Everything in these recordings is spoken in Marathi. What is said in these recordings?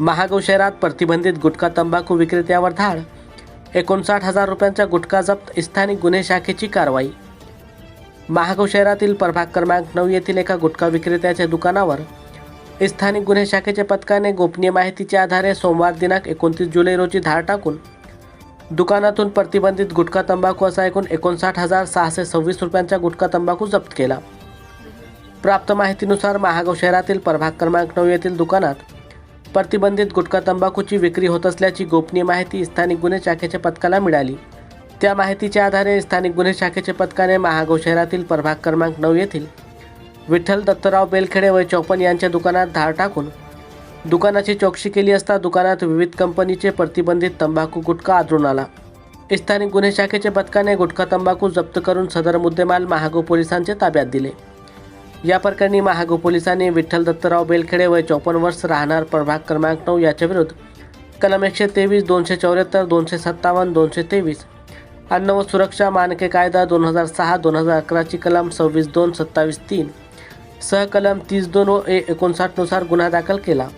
महागाव शहरात प्रतिबंधित गुटखा तंबाखू विक्रेत्यावर धाड. एकोणसाठ हजार रुपयांचा गुटखा जप्त स्थानिक गुन्हे शाखेची कारवाई. महागाव शहरातील प्रभाग क्रमांक नऊ येथील एका गुटखा विक्रेत्याच्या दुकानावर. स्थानिक गुन्हे शाखेच्या पथकाने गोपनीय माहितीच्या आधारे सोमवार दिनांक एकोणतीस जुलै रोजी धाड टाकून दुकानातून प्रतिबंधित गुटखा तंबाखू असा एकूण एकोणसाठ हजार सहाशे सव्वीस रुपयांचा गुटखा तंबाखू जप्त केला. प्राप्त माहितीनुसार महागाव शहरातील प्रभाग क्रमांक नऊ येथील दुकानात प्रतिबंधित गुटखा तंबाखूची विक्री होत असल्याची गोपनीय माहिती स्थानिक गुन्हे शाखेच्या पथकाला मिळाली. त्या माहितीच्या आधारे स्थानिक गुन्हे शाखेच्या पथकाने महागाव शहरातील प्रभाग क्रमांक नऊ येथील विठ्ठल दत्तराव बेलखेडे व चौपन यांच्या दुकानात धाड टाकून दुकानाची चौकशी केली असता दुकानात विविध कंपनीचे प्रतिबंधित तंबाखू गुटखा आढळून आला. स्थानिक गुन्हे शाखेच्या पथकाने गुटखा तंबाखू जप्त करून सदर मुद्देमाल महागो पोलिसांच्या ताब्यात दिले. या प्रकरणी महागो पोलिसांनी विठ्ठल दत्तराव बेलखेडे वय चौपन्न वर्ष राहणार प्रभाग क्रमांक नऊ याच्या विरुद्ध कलम एकशे तेवीस दोनशे चौऱ्याहत्तर दोनशे सत्तावन्न दोनशे तेवीस. अन्न व सुरक्षा मानके कायदा दोन हजार सहा दोन हजार अकराची कलम सव्वीस दोन सत्तावीस तीन. सहकलम तीस दोन व ए एकोणसाठनुसार गुन्हा दाखल केला.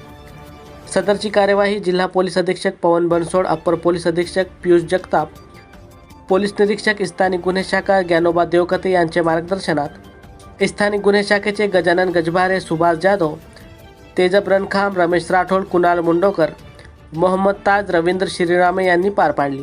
सदरची कार्यवाही जिल्हा पोलीस अधीक्षक पवन बनसोड अप्पर पोलीस अधीक्षक पियुष जगताप पोलीस निरीक्षक स्थानिक गुन्हे शाखा ज्ञानोबा देवकते यांच्या मार्गदर्शनात स्थानिक गुन्हे शाखेचे गजानन गजभारे सुभाष जाधव तेजब रणखाम रमेश राठोड कुणाल मुंडोकर मोहम्मद ताज रवींद्र श्रीरामे यांनी पार पाडली.